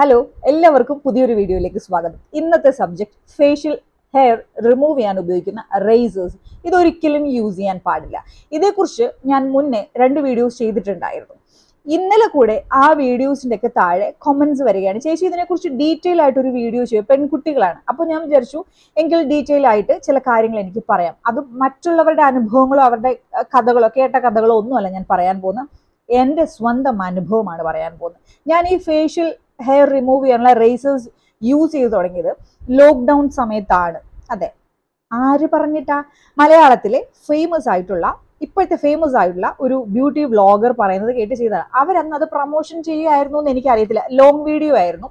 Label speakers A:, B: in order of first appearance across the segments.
A: Hello എല്ലാവർക്കും പുതിയൊരു വീഡിയോയിലേക്ക് സ്വാഗതം. ഇന്നത്തെ സബ്ജക്ട് ഫേഷ്യൽ ഹെയർ റിമൂവ് ചെയ്യാൻ ഉപയോഗിക്കുന്ന റേസേഴ്സ് ഇതൊരിക്കലും യൂസ് ചെയ്യാൻ പാടില്ല. ഇതേക്കുറിച്ച് ഞാൻ മുന്നേ രണ്ട് വീഡിയോസ് ചെയ്തിട്ടുണ്ടായിരുന്നു. ഇന്നലെ കൂടെ ആ വീഡിയോസിന്റെ ഒക്കെ താഴെ കൊമൻസ് വരികയാണ്. ചേച്ചി ഇതിനെക്കുറിച്ച് ഡീറ്റെയിൽ ആയിട്ട് ഒരു വീഡിയോ ചെയ്യും പെൺകുട്ടികളാണ്. അപ്പോൾ ഞാൻ വിചാരിച്ചു എങ്കിൽ ഡീറ്റെയിൽ ആയിട്ട് ചില കാര്യങ്ങൾ എനിക്ക് പറയാം. അത് മറ്റുള്ളവരുടെ അനുഭവങ്ങളോ അവരുടെ കഥകളോ കേട്ട കഥകളോ ഒന്നുമല്ല ഞാൻ പറയാൻ പോകുന്നത്. എന്റെ സ്വന്തം അനുഭവമാണ് പറയാൻ പോകുന്നത്. ഞാൻ ഈ ഫേഷ്യൽ ഹെയർ റിമൂവ് ചെയ്യാനുള്ള റേസേഴ്സ് യൂസ് ചെയ്ത് തുടങ്ങിയത് ലോക്ക്ഡൗൺ സമയത്താണ്. അതെ. ആര് പറഞ്ഞിട്ടാ? മലയാളത്തിലെ ഫേമസ് ആയിട്ടുള്ള ഇപ്പോഴത്തെ ഫേമസ് ആയിട്ടുള്ള ഒരു ബ്യൂട്ടി വ്ളോഗർ പറയുന്നത് കേട്ട് ചെയ്തതാണ്. അവരന്ന് അത് പ്രൊമോഷൻ ചെയ്യുമായിരുന്നു എന്ന് എനിക്കറിയത്തില്ല. ലോങ് വീഡിയോ ആയിരുന്നു.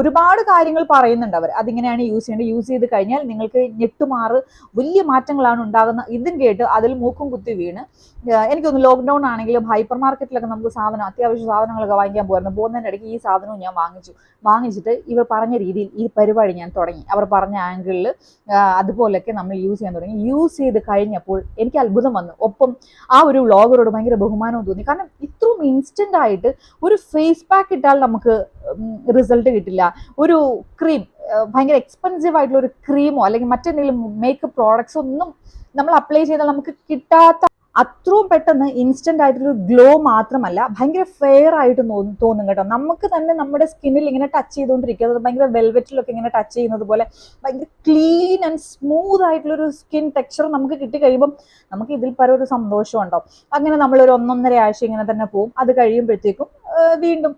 A: ഒരുപാട് കാര്യങ്ങൾ പറയുന്നുണ്ട് അവർ. അതിങ്ങനെയാണ് യൂസ് ചെയ്യേണ്ടത്. യൂസ് ചെയ്ത് കഴിഞ്ഞാൽ നിങ്ങൾക്ക് ഞെട്ടുമാറ് വലിയ മാറ്റങ്ങളാണ് ഉണ്ടാകുന്ന ഇതും കേട്ട് അതിൽ മൂക്കും കുത്തി വീണ്. എനിക്ക് എനിക്കൊന്ന് ലോക്ക്ഡൗൺ ആണെങ്കിലും ഹൈപ്പർ മാർക്കറ്റിലൊക്കെ നമുക്ക് സാധനം അത്യാവശ്യ സാധനങ്ങളൊക്കെ വാങ്ങിക്കാൻ പോകുന്നു പോകുന്നതിന്റെ ഇടയ്ക്ക് ഈ സാധനവും ഞാൻ വാങ്ങിച്ചു. വാങ്ങിച്ചിട്ട് ഇവർ പറഞ്ഞ രീതിയിൽ ഈ പരിപാടി ഞാൻ തുടങ്ങി. അവർ പറഞ്ഞ ആംഗിളിൽ അതുപോലെയൊക്കെ നമ്മൾ യൂസ് ചെയ്യാൻ തുടങ്ങി. യൂസ് ചെയ്ത് കഴിഞ്ഞപ്പോൾ എനിക്ക് അത്ഭുതം വന്നു. ഒപ്പം ആ ഒരു വ്ളോഗറോട് ഭയങ്കര ബഹുമാനവും തോന്നി. കാരണം ഇത്രയും ഇൻസ്റ്റന്റ് ആയിട്ട് ഒരു ഫേസ് പാക്ക് ഇട്ടാൽ നമുക്ക് റിസൾട്ട് കിട്ടില്ല. ഒരു ക്രീം ഭയങ്കര എക്സ്പെൻസീവ് ആയിട്ടുള്ള ഒരു ക്രീമോ അല്ലെങ്കിൽ മറ്റെന്തെങ്കിലും മേക്കപ്പ് പ്രോഡക്ട്സ് ഒന്നും നമ്മൾ അപ്ലൈ ചെയ്താൽ നമുക്ക് കിട്ടാത്ത അത്രയും പെട്ടെന്ന് ഇൻസ്റ്റന്റ് ആയിട്ടൊരു ഗ്ലോ മാത്രമല്ല ഭയങ്കര ഫെയർ ആയിട്ട് തോന്നും കേട്ടോ. നമുക്ക് തന്നെ നമ്മുടെ സ്കിന്നിൽ ഇങ്ങനെ ടച്ച് ചെയ്തുകൊണ്ടിരിക്കുക അത് ഭയങ്കര വെൽവെറ്റിലൊക്കെ ഇങ്ങനെ ടച്ച് ചെയ്യുന്നത് പോലെ ഭയങ്കര ക്ലീൻ ആൻഡ് സ്മൂത്ത് ആയിട്ടുള്ള ഒരു സ്കിൻ ടെക്സ്ചർ നമുക്ക് കിട്ടി കിട്ടിക്കഴിയുമ്പം നമുക്ക് ഇതിൽ പരം ഒരു സന്തോഷം ഉണ്ടാവും അങ്ങനെ നമ്മളൊരു ഒന്നൊന്നര ആഴ്ച ഇങ്ങനെ തന്നെ പോവും. അത് കഴിയുമ്പോഴത്തേക്കും വീണ്ടും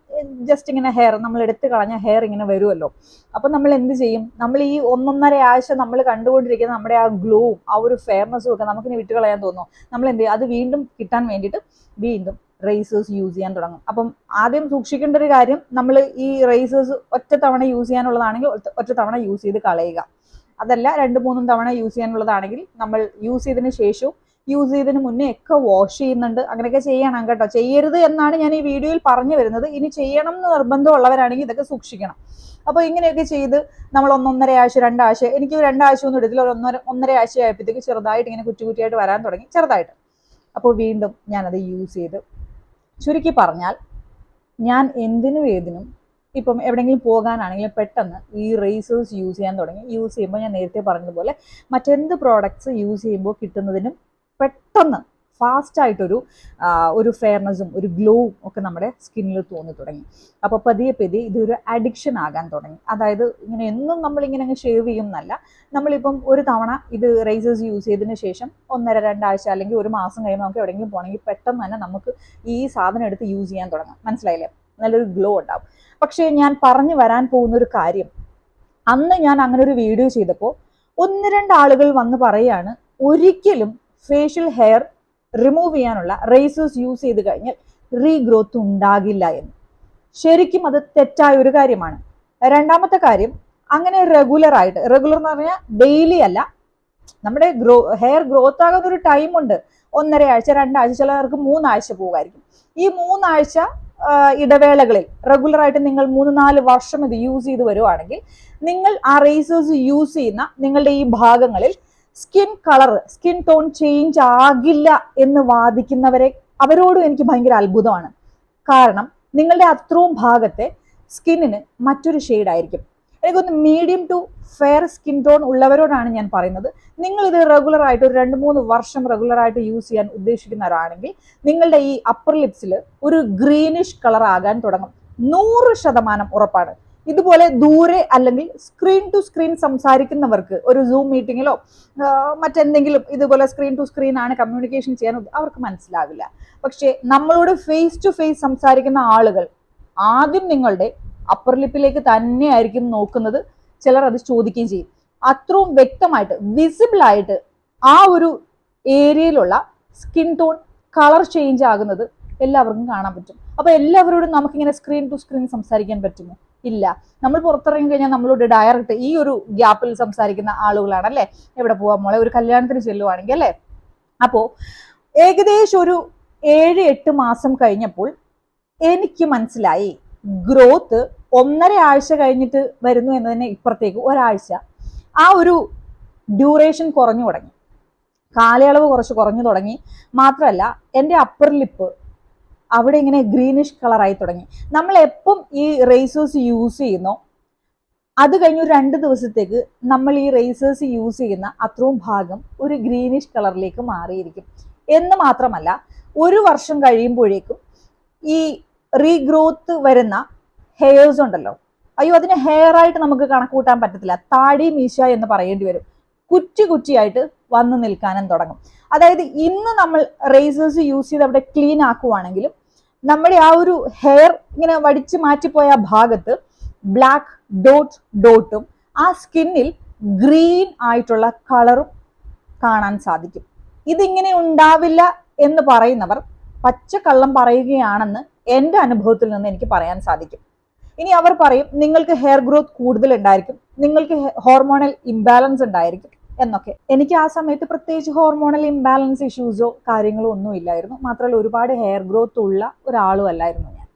A: ജസ്റ്റ് ഇങ്ങനെ ഹെയർ നമ്മൾ എടുത്തു കളഞ്ഞ ഹെയർ ഇങ്ങനെ വരുമല്ലോ അപ്പൊ നമ്മൾ എന്ത് ചെയ്യും? നമ്മൾ ഈ ഒന്നൊന്നര ആഴ്ച നമ്മൾ കണ്ടുകൊണ്ടിരിക്കുന്ന നമ്മുടെ ആ ഗ്ലോവും ആ ഒരു ഫെയർനെസ്സും ഒക്കെ നമുക്കിനി വിട്ട് കളയാൻ തോന്നും നമ്മൾ എന്ത് ചെയ്യും? അത് വീണ്ടും കിട്ടാൻ വേണ്ടിയിട്ട് വീണ്ടും റേസേഴ്സ് യൂസ് ചെയ്യാൻ തുടങ്ങും. അപ്പം ആദ്യം സൂക്ഷിക്കേണ്ട ഒരു കാര്യം നമ്മൾ ഈ റേസേഴ്സ് ഒറ്റ തവണ യൂസ് ചെയ്യാനുള്ളതാണെങ്കിൽ ഒറ്റ തവണ യൂസ് ചെയ്ത് കളയുക. അതല്ല രണ്ട് മൂന്നും തവണ യൂസ് ചെയ്യാനുള്ളതാണെങ്കിൽ നമ്മൾ യൂസ് ചെയ്തതിന് ശേഷവും യൂസ് ചെയ്തതിന് മുന്നേ ഒക്കെ വാഷ് ചെയ്യുന്നുണ്ട്. അങ്ങനെയൊക്കെ ചെയ്യണം കേട്ടോ. ചെയ്യരുത് എന്നാണ് ഞാൻ ഈ വീഡിയോയിൽ പറഞ്ഞു വരുന്നത്. ഇനി ചെയ്യണം എന്ന് നിർബന്ധമുള്ളവരാണെങ്കിൽ ഇതൊക്കെ സൂക്ഷിക്കണം. അപ്പോൾ ഇങ്ങനെയൊക്കെ ചെയ്ത് നമ്മൾ ഒന്നൊന്നര ആഴ്ച രണ്ടാഴ്ച എനിക്ക് രണ്ടാഴ്ച ഒന്നും എടുത്തില്ല. ഒരു ഒന്നര ഒന്നര ആഴ്ച ആയപ്പോഴത്തേക്ക് ചെറുതായിട്ട് ഇങ്ങനെ കുറ്റി കുറ്റിയായിട്ട് വരാൻ തുടങ്ങി. ചെറുതായിട്ട്. അപ്പോൾ വീണ്ടും ഞാനത് യൂസ് ചെയ്ത് ചുരുക്കി പറഞ്ഞാൽ ഞാൻ എന്തിനും ഏതിനും ഇപ്പം എവിടെയെങ്കിലും പോകാനാണെങ്കിലും പെട്ടെന്ന് ഈ റേസേഴ്സ് യൂസ് ചെയ്യാൻ തുടങ്ങി. യൂസ് ചെയ്യുമ്പോൾ ഞാൻ നേരത്തെ പറഞ്ഞതുപോലെ മറ്റെന്ത് പ്രോഡക്ട്സ് യൂസ് ചെയ്യുമ്പോൾ കിട്ടുന്നതിനും പെട്ടെന്ന് ഫാസ്റ്റായിട്ടൊരു ഒരു ഫെയർനെസ്സും ഒരു ഗ്ലോവും ഒക്കെ നമ്മുടെ സ്കിന്നിൽ തോന്നി തുടങ്ങി. അപ്പോൾ പതിയെ പതിയെ ഇതൊരു അഡിക്ഷൻ ആകാൻ തുടങ്ങി. അതായത് ഇങ്ങനെ എന്നും നമ്മളിങ്ങനെ അങ്ങ് ഷേവ് ചെയ്യുന്നല്ല നമ്മളിപ്പം ഒരു തവണ ഇത് റേസേഴ്സ് യൂസ് ചെയ്തതിന് ശേഷം ഒന്നര രണ്ടാഴ്ച അല്ലെങ്കിൽ ഒരു മാസം കഴിയുമ്പോൾ നമുക്ക് എവിടെയെങ്കിലും പോകണമെങ്കിൽ പെട്ടെന്ന് തന്നെ നമുക്ക് ഈ സാധനം എടുത്ത് യൂസ് ചെയ്യാൻ തുടങ്ങാം. മനസ്സിലായില്ലേ? നല്ലൊരു ഗ്ലോ ഉണ്ടാവും. പക്ഷേ ഞാൻ പറഞ്ഞു വരാൻ പോകുന്ന ഒരു കാര്യം. അന്ന് ഞാൻ അങ്ങനെ ഒരു വീഡിയോ ചെയ്തപ്പോൾ ഒന്ന് രണ്ട് ആളുകൾ വന്ന് പറയാണ് ഒരിക്കലും ഫേഷ്യൽ ഹെയർ റിമൂവ് ചെയ്യാനുള്ള റേസേഴ്സ് യൂസ് ചെയ്ത് കഴിഞ്ഞാൽ റീഗ്രോത്ത് ഉണ്ടാകില്ല എന്ന്. ശരിക്കും അത് തെറ്റായ ഒരു കാര്യമാണ്. രണ്ടാമത്തെ കാര്യം അങ്ങനെ റെഗുലർ ആയിട്ട് റെഗുലർ എന്ന് പറഞ്ഞാൽ ഡെയിലി അല്ല. നമ്മുടെ ഗ്രോ ഹെയർ ഗ്രോത്ത് ആകുന്ന ഒരു ടൈം ഉണ്ട്. ഒന്നര ആഴ്ച രണ്ടാഴ്ച ചിലർക്ക് മൂന്നാഴ്ച പോകുമായിരിക്കും. ഈ മൂന്നാഴ്ച ഇടവേളകളിൽ റെഗുലർ ആയിട്ട് നിങ്ങൾ മൂന്ന് നാല് വർഷം ഇത് യൂസ് ചെയ്ത് വരുവാണെങ്കിൽ നിങ്ങൾ ആ റേസേഴ്സ് യൂസ് ചെയ്യുന്ന നിങ്ങളുടെ ഈ ഭാഗങ്ങളിൽ skin colour skin tone change ആകില്ല എന്ന് വാദിക്കുന്നവരെ അവരോടും എനിക്ക് ഭയങ്കര അത്ഭുതമാണ്. കാരണം നിങ്ങളുടെ അത്രയും ഭാഗത്തെ സ്കിന്നിന് മറ്റൊരു ഷെയ്ഡ് ആയിരിക്കും. എനിക്കൊന്ന് medium to fair skin tone ഉള്ളവരോടാണ് ഞാൻ പറയുന്നത്. നിങ്ങൾ ഇത് റെഗുലർ ആയിട്ട് ഒരു രണ്ട് മൂന്ന് വർഷം റെഗുലർ ആയിട്ട് യൂസ് ചെയ്യാൻ ഉദ്ദേശിക്കുന്നവരാണെങ്കിൽ നിങ്ങളുടെ ഈ അപ്പർ ലിപ്സിൽ ഒരു ഗ്രീനിഷ് കളർ ആകാൻ തുടങ്ങും. നൂറ് ശതമാനം ഉറപ്പാണ്. ഇതുപോലെ ദൂരെ അല്ലെങ്കിൽ സ്ക്രീൻ ടു സ്ക്രീൻ സംസാരിക്കുന്നവർക്ക് ഒരു സൂം മീറ്റിങ്ങിലോ മറ്റെന്തെങ്കിലും ഇതുപോലെ സ്ക്രീൻ ടു സ്ക്രീൻ ആണ് കമ്മ്യൂണിക്കേഷൻ ചെയ്യാൻ അവർക്ക് മനസ്സിലാവില്ല. പക്ഷേ നമ്മളോട് ഫേസ് ടു ഫേസ് സംസാരിക്കുന്ന ആളുകൾ ആദ്യം നിങ്ങളുടെ അപ്പർ ലിപ്പിലേക്ക് തന്നെയായിരിക്കും നോക്കുന്നത്. ചിലർ അത് ചോദിക്കുകയും ചെയ്യും. അത്രയും വ്യക്തമായിട്ട് വിസിബിൾ ആയിട്ട് ആ ഒരു ഏരിയയിലുള്ള സ്കിൻ ടോൺ കളർ ചേഞ്ച് ആകുന്നത് എല്ലാവർക്കും കാണാൻ പറ്റും. അപ്പൊ എല്ലാവരോടും നമുക്കിങ്ങനെ സ്ക്രീൻ ടു സ്ക്രീൻ സംസാരിക്കാൻ പറ്റുമോ? ഇല്ല. നമ്മൾ പുറത്തിറങ്ങി കഴിഞ്ഞാൽ നമ്മളോട് ഡയറക്റ്റ് ഈ ഒരു ഗ്യാപ്പിൽ സംസാരിക്കുന്ന ആളുകളാണ് അല്ലേ? എവിടെ പോവാൻ മോളെ? ഒരു കല്യാണത്തിന് ചെല്ലുവാണെങ്കിൽ അല്ലേ? അപ്പോ ഏകദേശം ഒരു ഏഴ് എട്ട് മാസം കഴിഞ്ഞപ്പോൾ എനിക്ക് മനസ്സിലായി. ഗ്രോത്ത് ഒന്നര ആഴ്ച കഴിഞ്ഞിട്ട് വരുന്നു എന്നതിന് ഇപ്പുറത്തേക്ക് ഒരാഴ്ച. ആ ഒരു ഡ്യൂറേഷൻ കുറഞ്ഞു തുടങ്ങി. കാലയളവ് കുറച്ച് കുറഞ്ഞു തുടങ്ങി. മാത്രമല്ല എന്റെ അപ്പർ ലിപ്പ് അവിടെ ഇങ്ങനെ ഗ്രീനിഷ് കളറായി തുടങ്ങി. നമ്മൾ എപ്പം ഈ റേസേഴ്സ് യൂസ് ചെയ്യുന്നു അത് കഴിഞ്ഞ് ഒരു രണ്ട് ദിവസത്തേക്ക് നമ്മൾ ഈ റേസേഴ്സ് യൂസ് ചെയ്യുന്ന അത്രയും ഭാഗം ഒരു ഗ്രീനിഷ് കളറിലേക്ക് മാറിയിരിക്കും. എന്ന് മാത്രമല്ല ഒരു വർഷം കഴിയുമ്പോഴേക്കും ഈ റീഗ്രോത്ത് വരുന്ന ഹെയർസ് ഉണ്ടല്ലോ. അയ്യോ അതിന് ഹെയർ ആയിട്ട് നമുക്ക് കണക്ക് കൂട്ടാൻ പറ്റത്തില്ല. താടി മീശ എന്ന് പറയേണ്ടി വരും. കുറ്റി കുറ്റിയായിട്ട് വന്നു നിൽക്കാനും തുടങ്ങും. അതായത് ഇന്ന് നമ്മൾ റേസേഴ്സ് യൂസ് ചെയ്ത് അവിടെ ക്ലീൻ ആക്കുവാണെങ്കിലും നമ്മുടെ ആ ഒരു ഹെയർ ഇങ്ങനെ വടിച്ച് മാറ്റിപ്പോയ ആ ഭാഗത്ത് ബ്ലാക്ക് ഡോട്ട് ഡോട്ടും ആ സ്കിന്നിൽ ഗ്രീൻ ആയിട്ടുള്ള കളറും കാണാൻ സാധിക്കും. ഇതിങ്ങനെ ഉണ്ടാവില്ല എന്ന് പറയുന്നവർ പച്ച പച്ചക്കള്ളം പറയുകയാണെന്ന് എന്റെ അനുഭവത്തിൽ നിന്ന് എനിക്ക് പറയാൻ സാധിക്കും. ഇനി അവർ പറയും നിങ്ങൾക്ക് ഹെയർ ഗ്രോത്ത് കൂടുതൽ ഉണ്ടായിരിക്കും നിങ്ങൾക്ക് ഹോർമോണൽ ഇംബാലൻസ് ഉണ്ടായിരിക്കും എന്നൊക്കെ. എനിക്ക് ആ സമയത്ത് പ്രത്യേകിച്ച് ഹോർമോണൽ ഇംബാലൻസ് ഇഷ്യൂസോ കാര്യങ്ങളോ ഒന്നും ഇല്ലായിരുന്നു. മാത്രമല്ല ഒരുപാട് ഹെയർ ഗ്രോത്ത് ഉള്ള ഒരാളും അല്ലായിരുന്നു ഞാൻ.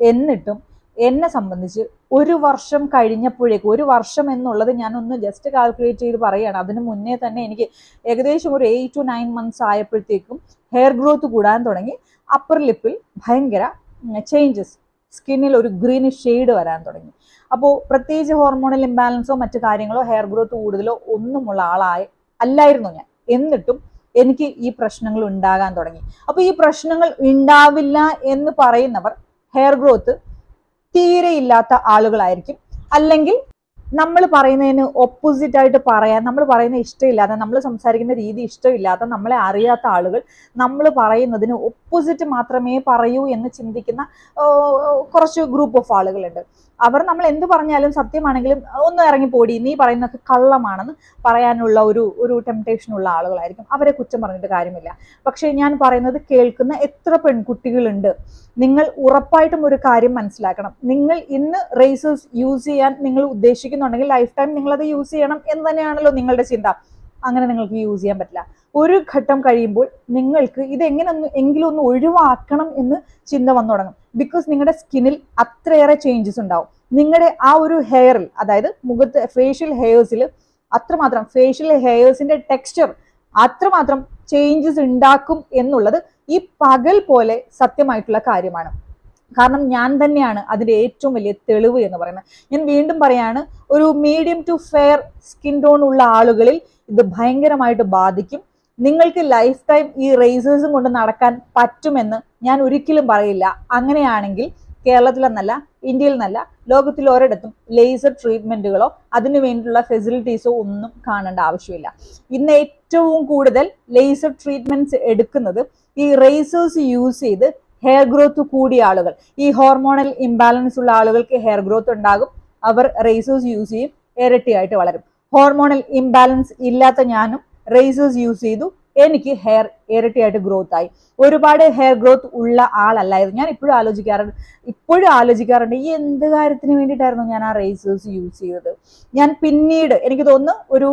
A: എന്നിട്ടും എന്നെ സംബന്ധിച്ച് ഒരു വർഷം കഴിഞ്ഞപ്പോഴേക്കും ഒരു വർഷം എന്നുള്ളത് ഞാനൊന്ന് ജസ്റ്റ് കാൽക്കുലേറ്റ് ചെയ്ത് പറയുകയാണ് അതിന് മുന്നേ തന്നെ എനിക്ക് ഏകദേശം ഒരു എയ്റ്റ് ടു നയൻ മന്ത്സ് ആയപ്പോഴത്തേക്കും ഹെയർ ഗ്രോത്ത് കൂടാൻ തുടങ്ങി. അപ്പർ ലിപ്പിൽ ഭയങ്കര ചേഞ്ചസ് സ്കിന്നിൽ ഒരു ഗ്രീനിഷ് ഷെയ്ഡ് വരാൻ തുടങ്ങി. അപ്പോൾ പ്രത്യേകിച്ച് ഹോർമോണൽ ഇംബാലൻസോ മറ്റു കാര്യങ്ങളോ ഹെയർ ഗ്രോത്ത് കൂടുതലോ ഒന്നുമുള്ള ആളായി അല്ലായിരുന്നു ഞാൻ. എന്നിട്ടും എനിക്ക് ഈ പ്രശ്നങ്ങൾ ഉണ്ടാകാൻ തുടങ്ങി. അപ്പോൾ ഈ പ്രശ്നങ്ങൾ ഉണ്ടാവില്ല എന്ന് പറയുന്നവർ ഹെയർ ഗ്രോത്ത് തീരെ ഇല്ലാത്ത ആളുകളായിരിക്കും. അല്ലെങ്കിൽ നമ്മൾ പറയുന്നതിന് ഓപ്പോസിറ്റ് ആയിട്ട് പറയാൻ നമ്മൾ പറയുന്ന ഇഷ്ടമില്ലാതെ നമ്മൾ സംസാരിക്കുന്ന രീതി ഇഷ്ടമില്ലാത്ത നമ്മളെ അറിയാത്ത ആളുകൾ നമ്മൾ പറയുന്നതിന് ഓപ്പോസിറ്റ് മാത്രമേ പറയൂ എന്ന് ചിന്തിക്കുന്ന കുറച്ച് ഗ്രൂപ്പ് ഓഫ് ആളുകളുണ്ട്. അവർ നമ്മൾ എന്ത് പറഞ്ഞാലും സത്യമാണെങ്കിലും ഒന്ന് ഇറങ്ങിപ്പോടി നീ പറയുന്നതൊക്കെ കള്ളമാണെന്ന് പറയാനുള്ള ഒരു ഒരു ടെംപ്ടേഷൻ ഉള്ള ആളുകളായിരിക്കും. അവരെ കുറ്റം പറഞ്ഞിട്ട് കാര്യമില്ല. പക്ഷേ ഞാൻ പറയുന്നത് കേൾക്കുന്ന എത്ര പെൺകുട്ടികളുണ്ട് നിങ്ങൾ ഉറപ്പായിട്ടും ഒരു കാര്യം മനസ്സിലാക്കണം. നിങ്ങൾ ഇന്ന് റേസേഴ്സ് യൂസ് ചെയ്യാൻ നിങ്ങൾ ഉദ്ദേശിക്കുന്നുണ്ടെങ്കിൽ ലൈഫ് ടൈം നിങ്ങൾ അത് യൂസ് ചെയ്യണം എന്ന് തന്നെയാണല്ലോ നിങ്ങളുടെ ചിന്ത. അങ്ങനെ നിങ്ങൾക്ക് യൂസ് ചെയ്യാൻ പറ്റില്ല. ഒരു ഘട്ടം കഴിയുമ്പോൾ നിങ്ങൾക്ക് ഇത് എങ്ങനെ ഒന്ന് എങ്കിലും ഒന്ന് ഒഴിവാക്കണം എന്ന് ചിന്ത വന്നു തുടങ്ങും. ബിക്കോസ് നിങ്ങളുടെ സ്കിന്നിൽ അത്രയേറെ ചേഞ്ചസ് ഉണ്ടാവും. നിങ്ങളുടെ ആ ഒരു ഹെയറിൽ അതായത് മുഖത്ത് ഫേഷ്യൽ ഹെയർസിൽ അത്രമാത്രം ഫേഷ്യൽ ഹെയർസിന്റെ ടെക്സ്ചർ അത്രമാത്രം ചേഞ്ചസ് ഉണ്ടാക്കും എന്നുള്ളത് ഈ പകൽ പോലെ സത്യമായിട്ടുള്ള കാര്യമാണ്. കാരണം ഞാൻ തന്നെയാണ് അതിന്റെ ഏറ്റവും വലിയ തെളിവ് എന്ന് പറയുന്നത്. ഞാൻ വീണ്ടും പറയാണ് ഒരു medium to fair skin tone ഉള്ള ആളുകളിൽ ഇത് ഭയങ്കരമായിട്ട് ബാധിക്കും. നിങ്ങൾക്ക് ലൈഫ് ടൈം ഈ റേസേഴ്സും കൊണ്ട് നടക്കാൻ പറ്റുമെന്ന് ഞാൻ ഒരിക്കലും പറയില്ല. അങ്ങനെയാണെങ്കിൽ കേരളത്തിലെന്നല്ല ഇന്ത്യയിൽ നിന്നല്ല ലോകത്തിൽ ഒരിടത്തും ലേസർ ട്രീറ്റ്മെന്റുകളോ അതിന് വേണ്ടിയിട്ടുള്ള ഫെസിലിറ്റീസോ ഒന്നും കാണേണ്ട ആവശ്യമില്ല. ഇന്ന് ഏറ്റവും കൂടുതൽ ലേസർ ട്രീറ്റ്മെന്റ്സ് എടുക്കുന്നത് ഈ റേസേഴ്സ് യൂസ് ചെയ്ത് ഹെയർ ഗ്രോത്ത് കൂടിയ ആളുകൾ. ഈ ഹോർമോണൽ ഇംബാലൻസ് ഉള്ള ആളുകൾക്ക് ഹെയർ ഗ്രോത്ത് ഉണ്ടാകും. അവർ റേസേഴ്സ് യൂസ് ചെയ്യും. ഇരട്ടിയായിട്ട് വളരും. ഹോർമോണൽ ഇംബാലൻസ് ഇല്ലാത്ത ഞാനും റേസേഴ്സ് യൂസ് ചെയ്തു. എനിക്ക് ഹെയർ ഇരട്ടിയായിട്ട് ഗ്രോത്ത് ആയി. ഒരുപാട് ഹെയർ ഗ്രോത്ത് ഉള്ള ആളല്ലായിരുന്നു. ഞാൻ ഇപ്പോഴും ആലോചിക്കാറുണ്ട്. ഇപ്പോഴും ആലോചിക്കാറുണ്ട്. ഈ എന്ത് കാര്യത്തിന് വേണ്ടിയിട്ടായിരുന്നു ഞാൻ ആ റേസേഴ്സ് യൂസ് ചെയ്തത്? ഞാൻ പിന്നീട് എനിക്ക് തോന്നുന്നു ഒരു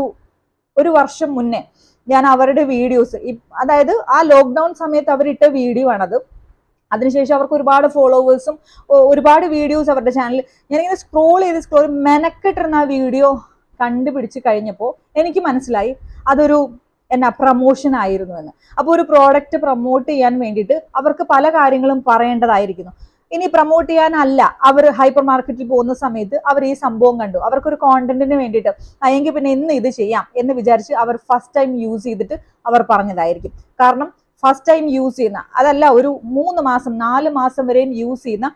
A: ഒരു വർഷം മുന്നേ ഞാൻ അവരുടെ വീഡിയോസ് അതായത് ആ ലോക്ക്ഡൗൺ സമയത്ത് അവരിട്ട വീഡിയോ ആണത്. അതിനുശേഷം അവർക്ക് ഒരുപാട് ഫോളോവേഴ്സും ഒരുപാട് വീഡിയോസ് അവരുടെ ചാനലിൽ ഞാനിങ്ങനെ സ്ക്രോൾ ചെയ്ത് സ്ക്രോൾ മെനക്കെട്ടിരുന്ന ആ വീഡിയോ കണ്ടുപിടിച്ച് കഴിഞ്ഞപ്പോൾ എനിക്ക് മനസ്സിലായി അതൊരു എന്നാ പ്രൊമോഷൻ ആയിരുന്നു എന്ന് അപ്പോൾ ഒരു പ്രോഡക്റ്റ് പ്രൊമോട്ട് ചെയ്യാൻ വേണ്ടിയിട്ട് അവർക്ക് പല കാര്യങ്ങളും പറയേണ്ടതായിരിക്കുന്നു. ഇനി പ്രൊമോട്ട് ചെയ്യാനല്ല അവർ ഹൈപ്പർ മാർക്കറ്റിൽ പോകുന്ന സമയത്ത് അവർ ഈ സംഭവം കണ്ടു. അവർക്കൊരു കോണ്ടന്റിന് വേണ്ടിയിട്ട് അല്ലെങ്കിൽ പിന്നെ ഇന്ന് ഇത് ചെയ്യാം എന്ന് വിചാരിച്ച് അവർ ഫസ്റ്റ് ടൈം യൂസ് ചെയ്തിട്ട് അവർ പറഞ്ഞതായിരിക്കും. കാരണം ഫസ്റ്റ് ടൈം യൂസ് ചെയ്യുന്ന അതല്ല ഒരു മൂന്ന് മാസം നാല് മാസം വരെയും യൂസ് ചെയ്യുന്ന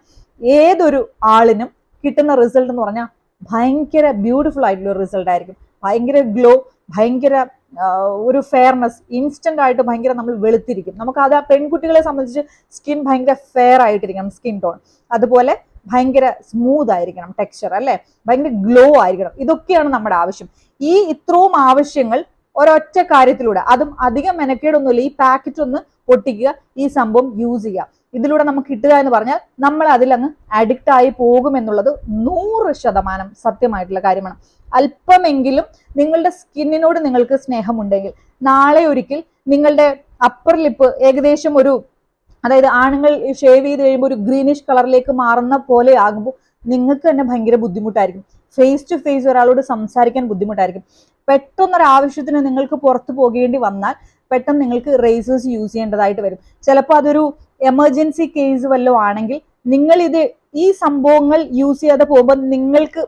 A: ഏതൊരു ആളിനും കിട്ടുന്ന റിസൾട്ട് എന്ന് പറഞ്ഞാൽ ഭയങ്കര ബ്യൂട്ടിഫുൾ ആയിട്ടുള്ള റിസൾട്ട് ആയിരിക്കും. ഭയങ്കര ഗ്ലോ ഭയങ്കര ഒരു ഫെയർനെസ് ഇൻസ്റ്റന്റ് ആയിട്ട് ഭയങ്കര നമ്മൾ വെളുത്തിരിക്കും. നമുക്ക് അത് ആ പെൺകുട്ടികളെ സംബന്ധിച്ച് സ്കിൻ ഭയങ്കര ഫെയർ ആയിട്ടിരിക്കണം സ്കിൻ ടോൺ അതുപോലെ ഭയങ്കര സ്മൂത്ത് ആയിരിക്കണം ടെക്സ്ചർ അല്ലെ? ഭയങ്കര ഗ്ലോ ആയിരിക്കണം. ഇതൊക്കെയാണ് നമ്മുടെ ആവശ്യം. ഈ ഇത്രയും ആവശ്യങ്ങൾ ഒരൊറ്റ കാര്യത്തിലൂടെ. അതും അധികം മെനക്കേടൊന്നുമില്ല. ഈ പാക്കറ്റ് ഒന്ന് പൊട്ടിക്കുക ഈ സംഭവം യൂസ് ചെയ്യുക. ഇതിലൂടെ നമുക്ക് കിട്ടുക എന്ന് പറഞ്ഞാൽ നമ്മൾ അതിലങ്ങ് അഡിക്റ്റ് ആയി പോകും എന്നുള്ളത് നൂറ് ശതമാനം സത്യമായിട്ടുള്ള കാര്യമാണ്. അല്പമെങ്കിലും നിങ്ങളുടെ സ്കിന്നിനോട് നിങ്ങൾക്ക് സ്നേഹമുണ്ടെങ്കിൽ നാളെ ഒരിക്കൽ നിങ്ങളുടെ അപ്പർ ലിപ്പ് ഏകദേശം ഒരു അതായത് ആണുങ്ങൾ ഷേവ് ചെയ്ത് കഴിയുമ്പോൾ ഒരു ഗ്രീനിഷ് കളറിലേക്ക് മാറുന്ന പോലെ ആകുമ്പോൾ നിങ്ങൾക്ക് തന്നെ ഭയങ്കര ബുദ്ധിമുട്ടായിരിക്കും. ഫേസ് ടു ഫേസ് ഒരാളോട് സംസാരിക്കാൻ ബുദ്ധിമുട്ടായിരിക്കും. പെട്ടെന്നൊരാവശ്യത്തിന് നിങ്ങൾക്ക് പുറത്തു പോകേണ്ടി വന്നാൽ പെട്ടെന്ന് നിങ്ങൾക്ക് റേസേഴ്സ് യൂസ് ചെയ്യേണ്ടതായിട്ട് വരും. ചിലപ്പോൾ അതൊരു എമർജൻസി കേസ് വല്ലതും ആണെങ്കിൽ നിങ്ങൾ ഇത് ഈ സംഭവങ്ങൾ യൂസ് ചെയ്യാതെ പോകുമ്പോൾ നിങ്ങൾക്ക്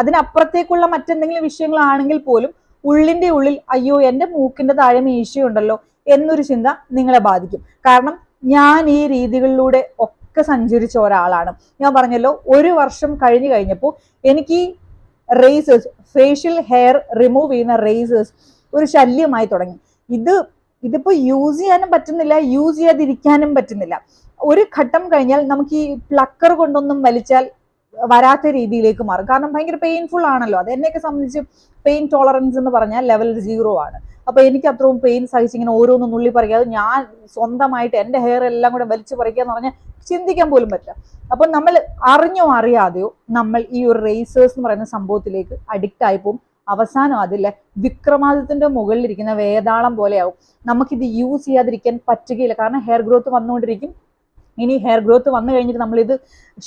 A: അതിനപ്പുറത്തേക്കുള്ള മറ്റെന്തെങ്കിലും വിഷയങ്ങളാണെങ്കിൽ പോലും ഉള്ളിന്റെ ഉള്ളിൽ അയ്യോ എന്റെ മൂക്കിന്റെ താഴെ മീശയുണ്ടല്ലോ എന്നൊരു ചിന്ത നിങ്ങളെ ബാധിക്കും. കാരണം ഞാൻ ഈ രീതികളിലൂടെ ഒക്കെ സഞ്ചരിച്ച ഒരാളാണ്. ഞാൻ പറഞ്ഞല്ലോ ഒരു വർഷം കഴിഞ്ഞു കഴിഞ്ഞപ്പോൾ എനിക്ക് റേസേഴ്സ് ഫേഷ്യൽ ഹെയർ റിമൂവ് ചെയ്യുന്ന റേസേഴ്സ് ഒരു ശല്യമായി തുടങ്ങി. ഇത് ഇതിപ്പോൾ യൂസ് ചെയ്യാനും പറ്റുന്നില്ല യൂസ് ചെയ്യാതിരിക്കാനും പറ്റുന്നില്ല. ഒരു ഘട്ടം കഴിഞ്ഞാൽ നമുക്ക് ഈ പ്ലക്കർ കൊണ്ടൊന്നും വലിച്ചാൽ വരാത്ത രീതിയിലേക്ക് മാറും. കാരണം ഭയങ്കര പെയിൻഫുൾ ആണല്ലോ. അത് എന്നെയൊക്കെ സംബന്ധിച്ച് പെയിൻ ടോളറൻസ് എന്ന് പറഞ്ഞാൽ ലെവൽ സീറോ ആണ്. അപ്പൊ എനിക്ക് അത്രയും പെയിൻ സഹിച്ച് ഇങ്ങനെ ഓരോന്നും നുള്ളി പറിക്കാതെ ഞാൻ സ്വന്തമായിട്ട് എന്റെ ഹെയർ എല്ലാം കൂടെ വലിച്ചു പറിക്കുക എന്ന് പറഞ്ഞാൽ ചിന്തിക്കാൻ പോലും പറ്റില്ല. അപ്പൊ നമ്മൾ അറിഞ്ഞോ അറിയാതെയോ നമ്മൾ ഈ ഒരു റേസേഴ്സ് എന്ന് പറയുന്ന സംഭവത്തിലേക്ക് അഡിക്റ്റ് ആയി പോകും. അവസാനം അതില്ല വിക്രമാദിത്യന്റെ മുകളിലിരിക്കുന്ന വേതാളം പോലെയാവും നമുക്കിത് യൂസ് ചെയ്യാതിരിക്കാൻ പറ്റുകയില്ല. കാരണം ഹെയർ ഗ്രോത്ത് വന്നുകൊണ്ടിരിക്കും. ഇനി ഹെയർ ഗ്രോത്ത് വന്നു കഴിഞ്ഞിട്ട് നമ്മളിത്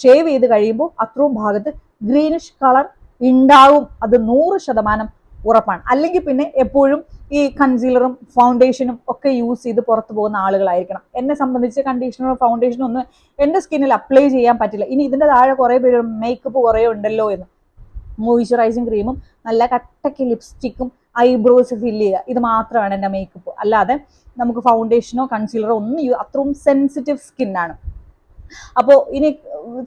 A: ഷേവ് ചെയ്ത് കഴിയുമ്പോൾ അത്രയും ഭാഗത്ത് ഗ്രീനിഷ് കളർ ഉണ്ടാവും. അത് നൂറ് ശതമാനം ഉറപ്പാണ്. അല്ലെങ്കിൽ പിന്നെ എപ്പോഴും ഈ കൺസീലറും ഫൗണ്ടേഷനും ഒക്കെ യൂസ് ചെയ്ത് പുറത്തു പോകുന്ന ആളുകളായിരിക്കണം. എന്നെ സംബന്ധിച്ച് കണ്ടീഷണറും ഫൗണ്ടേഷനും ഒന്നും എന്റെ സ്കിന്നിൽ അപ്ലൈ ചെയ്യാൻ പറ്റില്ല. ഇനി ഇതിന്റെ താഴെ കുറേ പേര് മേക്കപ്പ് കുറേ ഉണ്ടല്ലോ എന്ന്. മോയിസ്ചറൈസിങ് ക്രീമും നല്ല കട്ടയ്ക്ക് ലിപ്സ്റ്റിക്കും ഐബ്രോസ് ഫില്ല് ചെയ്യുക. ഇത് മാത്രമാണ് എന്റെ മേക്കപ്പ് അല്ലാതെ നമുക്ക് ഫൗണ്ടേഷനോ കൺസീലറോ ഒന്നും അത്രയും സെൻസിറ്റീവ് സ്കിന്നാണ് അപ്പോൾ ഇനി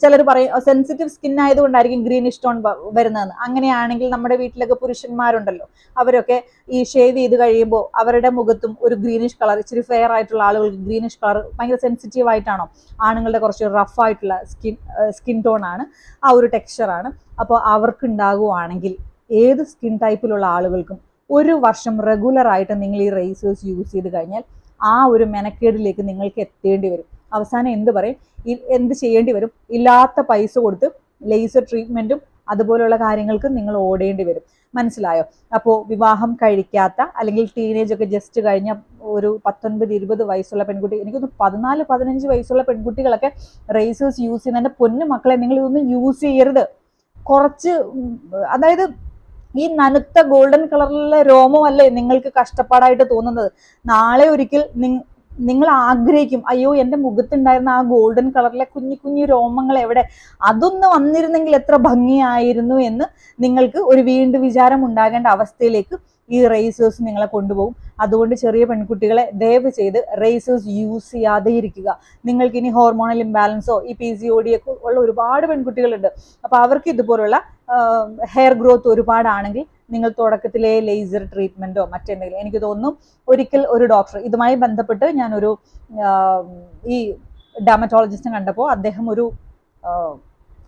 A: ചിലർ പറയും സെൻസിറ്റീവ് സ്കിൻ ആയതുകൊണ്ടായിരിക്കും ഗ്രീനിഷ് ടോൺ വരുന്നതെന്ന്. അങ്ങനെയാണെങ്കിൽ നമ്മുടെ വീട്ടിലൊക്കെ പുരുഷന്മാരുണ്ടല്ലോ. അവരൊക്കെ ഈ ഷേവ് ചെയ്ത് കഴിയുമ്പോൾ അവരുടെ മുഖത്തും ഒരു ഗ്രീനിഷ് കളർ ഇച്ചിരി ഫെയർ ആയിട്ടുള്ള ആളുകൾക്ക് ഗ്രീനിഷ് കളർ ഭയങ്കര സെൻസിറ്റീവ് ആയിട്ടാണോ? ആണുങ്ങളുടെ കുറച്ച് റഫ് ആയിട്ടുള്ള സ്കിൻ സ്കിൻ ടോൺ ആണ്. ആ ഒരു ടെക്സ്ചറാണ് അപ്പോൾ അവർക്ക് ഉണ്ടാകുവാണെങ്കിൽ ഏത് സ്കിൻ ടൈപ്പിലുള്ള ആളുകൾക്കും ഒരു വർഷം റെഗുലർ ആയിട്ട് നിങ്ങൾ ഈ റേസേഴ്സ് യൂസ് ചെയ്ത് കഴിഞ്ഞാൽ ആ ഒരു മെനക്കേടിലേക്ക് നിങ്ങൾക്ക് എത്തേണ്ടി വരും. അവസാനം എന്ത് പറയും? എന്ത് ചെയ്യേണ്ടി വരും? ഇല്ലാത്ത പൈസ കൊടുത്ത് ലേസർ ട്രീറ്റ്മെന്റും അതുപോലുള്ള കാര്യങ്ങൾക്കും നിങ്ങൾ ഓടേണ്ടി വരും. മനസ്സിലായോ? അപ്പോൾ വിവാഹം കഴിക്കാത്ത അല്ലെങ്കിൽ ടീനേജ് ഒക്കെ ജസ്റ്റ് കഴിഞ്ഞ ഒരു പത്തൊൻപത് ഇരുപത് വയസ്സുള്ള പെൺകുട്ടി എനിക്കൊന്ന് പതിനാല് പതിനഞ്ച് വയസ്സുള്ള പെൺകുട്ടികളൊക്കെ റേസേഴ്സ് യൂസ് ചെയ്യുന്നതിന്റെ പൊന്നു മക്കളെ നിങ്ങൾ ഇതൊന്നും യൂസ് ചെയ്യരുത്. കുറച്ച് അതായത് ഈ നനുത്ത ഗോൾഡൻ കളറിലുള്ള രോമമല്ലേ നിങ്ങൾക്ക് കഷ്ടപ്പാടായിട്ട് തോന്നുന്നത്? നാളെ ഒരിക്കൽ നിങ്ങൾ ആഗ്രഹിക്കും അയ്യോ എന്റെ മുഖത്തുണ്ടായിരുന്ന ആ ഗോൾഡൻ കളറിലെ കുഞ്ഞു കുഞ്ഞു രോമങ്ങൾ എവിടെ? അതൊന്ന് വന്നിരുന്നെങ്കിൽ എത്ര ഭംഗിയായിരുന്നു എന്ന് നിങ്ങൾക്ക് ഒരു വീണ്ടും വിചാരം ഉണ്ടാകേണ്ട അവസ്ഥയിലേക്ക് ഈ റേസേഴ്സ് നിങ്ങളെ കൊണ്ടുപോകും. അതുകൊണ്ട് ചെറിയ പെൺകുട്ടികളെ ദയവ് ചെയ്ത് റേസേഴ്സ് യൂസ് ചെയ്യാതെ ഇരിക്കുക. നിങ്ങൾക്ക് ഇനി ഹോർമോണൽ ഇംബാലൻസോ ഈ പി സി ഒ ഡി ഒക്കെ ഉള്ള ഒരുപാട് പെൺകുട്ടികളുണ്ട്. അപ്പോൾ അവർക്ക് ഇതുപോലുള്ള ഹെയർ ഗ്രോത്ത് ഒരുപാടാണെങ്കിൽ നിങ്ങൾ തുടക്കത്തിലെ ലേസർ ട്രീറ്റ്മെന്റോ മറ്റെന്തെങ്കിലും. എനിക്ക് തോന്നുന്നു ഒരിക്കൽ ഒരു ഡോക്ടർ ഇതുമായി ബന്ധപ്പെട്ട് ഞാനൊരു ഈ ഡാമറ്റോളജിസ്റ്റിനെ കണ്ടപ്പോൾ അദ്ദേഹം ഒരു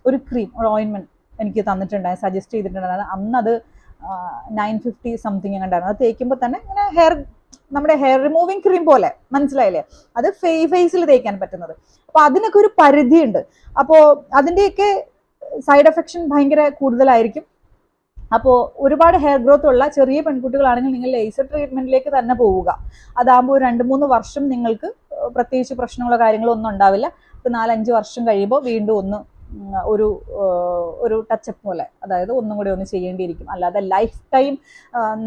A: ഒരു ക്രീം ഒരു ഓയിൻമെന്റ് എനിക്ക് തന്നിട്ടുണ്ടായി സജസ്റ്റ് ചെയ്തിട്ടുണ്ടായിരുന്നു. അന്ന് അത് നയൻ ഫിഫ്റ്റി സംതിങ് ഉണ്ടായിരുന്നു അത് തേക്കുമ്പോൾ തന്നെ ഇങ്ങനെ ഹെയർ നമ്മുടെ ഹെയർ റിമൂവിങ് ക്രീം പോലെ മനസ്സിലായില്ലേ? അത് ഫേസിൽ തേക്കാൻ പറ്റുന്നത്. അപ്പോൾ അതിനൊക്കെ ഒരു പരിധിയുണ്ട്. അപ്പോൾ അതിന്റെയൊക്കെ സൈഡ് എഫക്ഷൻ ഭയങ്കര കൂടുതലായിരിക്കും. അപ്പോൾ ഒരുപാട് ഹെയർ ഗ്രോത്ത് ഉള്ള ചെറിയ പെൺകുട്ടികളാണെങ്കിൽ നിങ്ങൾ ലേസർ ട്രീറ്റ്മെന്റിലേക്ക് തന്നെ പോവുക. അതാകുമ്പോൾ രണ്ട് മൂന്ന് വർഷം നിങ്ങൾക്ക് പ്രത്യേകിച്ച് പ്രശ്നങ്ങളോ കാര്യങ്ങളോ ഒന്നും ഉണ്ടാവില്ല. ഒരു നാലഞ്ച് വർഷം കഴിയുമ്പോൾ വീണ്ടും ഒന്ന് ഒരു ഒരു ടച്ചപ്പ് പോലെ. അതായത് ഒന്നും കൂടി ഒന്ന് ചെയ്യേണ്ടിയിരിക്കും. അല്ലാതെ ലൈഫ് ടൈം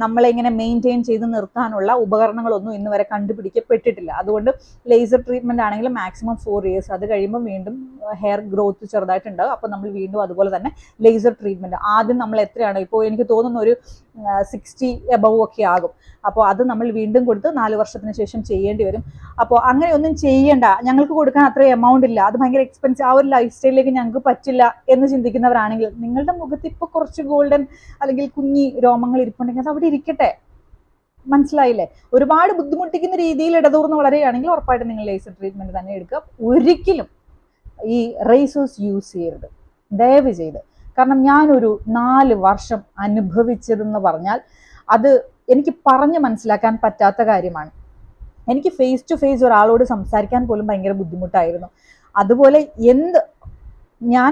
A: നമ്മളെ ഇങ്ങനെ മെയിന്റെയിൻ ചെയ്ത് നിർത്താനുള്ള ഉപകരണങ്ങളൊന്നും ഇന്ന് വരെ കണ്ടുപിടിക്കപ്പെട്ടിട്ടില്ല. അതുകൊണ്ട് ലേസർ ട്രീറ്റ്മെന്റ് ആണെങ്കിലും മാക്സിമം ഫോർ ഇയേഴ്സ് അത് കഴിയുമ്പോൾ വീണ്ടും ഹെയർ ഗ്രോത്ത് ചെറുതായിട്ടുണ്ടാകും അപ്പോൾ നമ്മൾ വീണ്ടും അതുപോലെ തന്നെ ലേസർ ട്രീറ്റ്മെന്റ് ആദ്യം നമ്മൾ എത്രയാണ് ഇപ്പോൾ എനിക്ക് തോന്നുന്ന ഒരു സിക്സ്റ്റി എബവ് ഒക്കെ ആകും. അപ്പോൾ അത് നമ്മൾ വീണ്ടും കൊടുത്ത് നാല് വർഷത്തിന് ശേഷം ചെയ്യേണ്ടി വരും. അപ്പോൾ അങ്ങനെ ഒന്നും ചെയ്യേണ്ട. ഞങ്ങൾക്ക് കൊടുക്കാൻ അത്രയും എമൗണ്ട് ഇല്ല. അത് ഭയങ്കര എക്സ്പെൻസീവ് ആ ഒരു ലൈഫ് സ്റ്റൈലിലേക്ക് ഞങ്ങൾക്ക് പറ്റില്ല എന്ന് ചിന്തിക്കുന്നവരാണെങ്കിൽ നിങ്ങളുടെ മുഖത്ത് ഇപ്പോൾ കുറച്ച് ഗോൾഡൻ അല്ലെങ്കിൽ കുഞ്ഞി രോമങ്ങൾ ഇരിപ്പുണ്ടെങ്കിൽ അത് അവിടെ ഇരിക്കട്ടെ. മനസ്സിലായില്ലേ? ഒരുപാട് ബുദ്ധിമുട്ടിക്കുന്ന രീതിയിൽ ഇടതൂർന്ന് വളരുകയാണെങ്കിൽ ഉറപ്പായിട്ടും നിങ്ങൾ ലേസർ ട്രീറ്റ്മെന്റ് തന്നെ എടുക്കുക. ഒരിക്കലും ഈ റേസേഴ്സ് യൂസ് ചെയ്യരുത്. ദയവ് ചെയ്ത് കാരണം ഞാനൊരു നാല് വർഷം അനുഭവിച്ചതെന്ന് പറഞ്ഞാൽ അത് എനിക്ക് പറഞ്ഞ് മനസ്സിലാക്കാൻ പറ്റാത്ത കാര്യമാണ്. എനിക്ക് ഫേസ് ടു ഫേസ് ഒരാളോട് സംസാരിക്കാൻ പോലും ഭയങ്കര ബുദ്ധിമുട്ടായിരുന്നു. അതുപോലെ എന്ത് ഞാൻ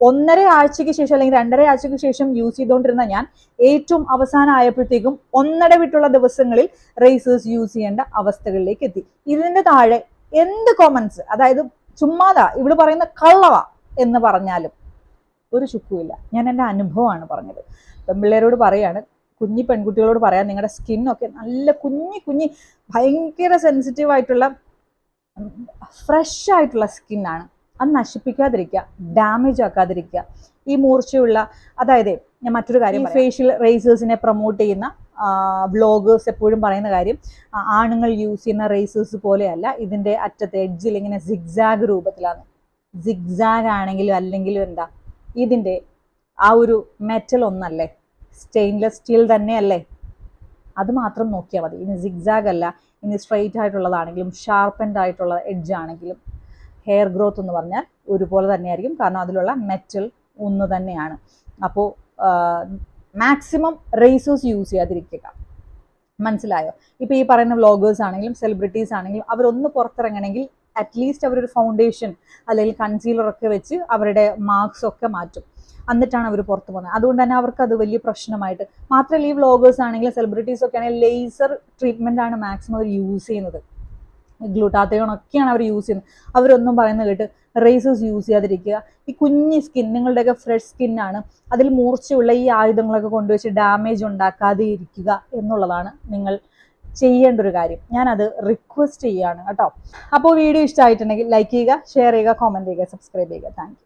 A: ഒന്നര ആഴ്ചയ്ക്ക് ശേഷം അല്ലെങ്കിൽ രണ്ടര ആഴ്ചയ്ക്ക് ശേഷം യൂസ് ചെയ്തുകൊണ്ടിരുന്ന ഞാൻ ഏറ്റവും അവസാനം ആയപ്പോഴത്തേക്കും ഒന്നര വിട്ടുള്ള ദിവസങ്ങളിൽ റേസേഴ്സ് യൂസ് ചെയ്യേണ്ട അവസ്ഥകളിലേക്ക് എത്തി. ഇതിന്റെ താഴെ എന്ത് കോമൻസ് അതായത് ചുമ്മാതാ ഇവിടെ പറയുന്ന കള്ളവ എന്ന് പറഞ്ഞാലും ഒരു ചുക്കുമില്ല. ഞാൻ എന്റെ അനുഭവമാണ് പറഞ്ഞത്. പെൺപിള്ളേരോട് പറയാണ് കുഞ്ഞി പെൺകുട്ടികളോട് പറയാം നിങ്ങളുടെ സ്കിന്നൊക്കെ നല്ല കുഞ്ഞി കുഞ്ഞി ഭയങ്കര സെൻസിറ്റീവ് ആയിട്ടുള്ള ഫ്രഷ് ആയിട്ടുള്ള സ്കിന്നാണ് അത് നശിപ്പിക്കാതിരിക്കുക ഡാമേജ് ആക്കാതിരിക്കുക. ഈ മൂർച്ചയുള്ള അതായത് ഞാൻ മറ്റൊരു കാര്യം ഫേഷ്യൽ റേസേഴ്സിനെ പ്രൊമോട്ട് ചെയ്യുന്ന വ്ളോഗേഴ്സ് എപ്പോഴും പറയുന്ന കാര്യം ആണുങ്ങൾ യൂസ് ചെയ്യുന്ന റേസേഴ്സ് പോലെയല്ല ഇതിന്റെ അറ്റത്തെ എഡ്ജിൽ ഇങ്ങനെ സിഗ്സാഗ് രൂപത്തിലാണ്. സിഗ്സാഗ് ആണെങ്കിലും അല്ലെങ്കിലും എന്താ ഇതിന്റെ ആ ഒരു മെറ്റൽ ഒന്നല്ലേ സ്റ്റെയിൻലെസ് സ്റ്റീൽ തന്നെയല്ലേ അത് മാത്രം നോക്കിയാൽ മതി. ഇനി സിഗ്സാഗ് അല്ല ഇനി സ്ട്രെയിറ്റ് ആയിട്ടുള്ളതാണെങ്കിലും ഷാർപ്പൻഡ് ആയിട്ടുള്ള എഡ്ജ് ആണെങ്കിലും ഹെയർ ഗ്രോത്ത് എന്ന് പറഞ്ഞാൽ ഒരുപോലെ തന്നെയായിരിക്കും. കാരണം അതിലുള്ള മെറ്റൽ ഒന്ന് തന്നെയാണ്. അപ്പോൾ മാക്സിമം റേസേഴ്സ് യൂസ് ചെയ്യാതിരിക്കുക. മനസ്സിലായോ? ഇപ്പോൾ ഈ പറയുന്ന വ്ളോഗേഴ്സ് ആണെങ്കിലും സെലിബ്രിറ്റീസ് ആണെങ്കിലും അവരൊന്ന് പുറത്തിറങ്ങണമെങ്കിൽ അറ്റ്ലീസ്റ്റ് അവരൊരു ഫൗണ്ടേഷൻ അല്ലെങ്കിൽ കൺസീലർ ഒക്കെ വെച്ച് അവരുടെ മാർക്സ് ഒക്കെ മാറ്റും. എന്നിട്ടാണ് അവർ പുറത്ത് പോകുന്നത്. അതുകൊണ്ട് തന്നെ അവർക്ക് അത് വലിയ പ്രശ്നമായിട്ട്. മാത്രമല്ല ഈ വ്ളോഗേഴ്സ് ആണെങ്കിലും സെലിബ്രിറ്റീസ് ഒക്കെ ആണെങ്കിൽ ലേസർ ട്രീറ്റ്മെന്റ് ആണ് മാക്സിമം അവർ യൂസ് ചെയ്യുന്നത്. ഗ്ലൂട്ടാത്തയോൺ ഒക്കെയാണ് അവർ യൂസ് ചെയ്യുന്നത്. അവരൊന്നും പറയുന്നത് കേട്ട് റേസേഴ്സ് യൂസ് ചെയ്യാതിരിക്കുക. ഈ കുഞ്ഞി സ്കിൻ നിങ്ങളുടെയൊക്കെ ഫ്രഷ് സ്കിന്നാണ് അതിൽ മൂർച്ചയുള്ള ഈ ആയുധങ്ങളൊക്കെ കൊണ്ടുവച്ച് ഡാമേജ് ഉണ്ടാക്കാതെ ഇരിക്കുക എന്നുള്ളതാണ് നിങ്ങൾ ചെയ്യേണ്ട ഒരു കാര്യം. ഞാനത് റിക്വസ്റ്റ് ചെയ്യുകയാണ് കേട്ടോ. അപ്പോൾ വീഡിയോ ഇഷ്ടമായിട്ടുണ്ടെങ്കിൽ ലൈക്ക് ചെയ്യുക ഷെയർ ചെയ്യുക കോമെന്റ് ചെയ്യുക സബ്സ്ക്രൈബ് ചെയ്യുക. താങ്ക്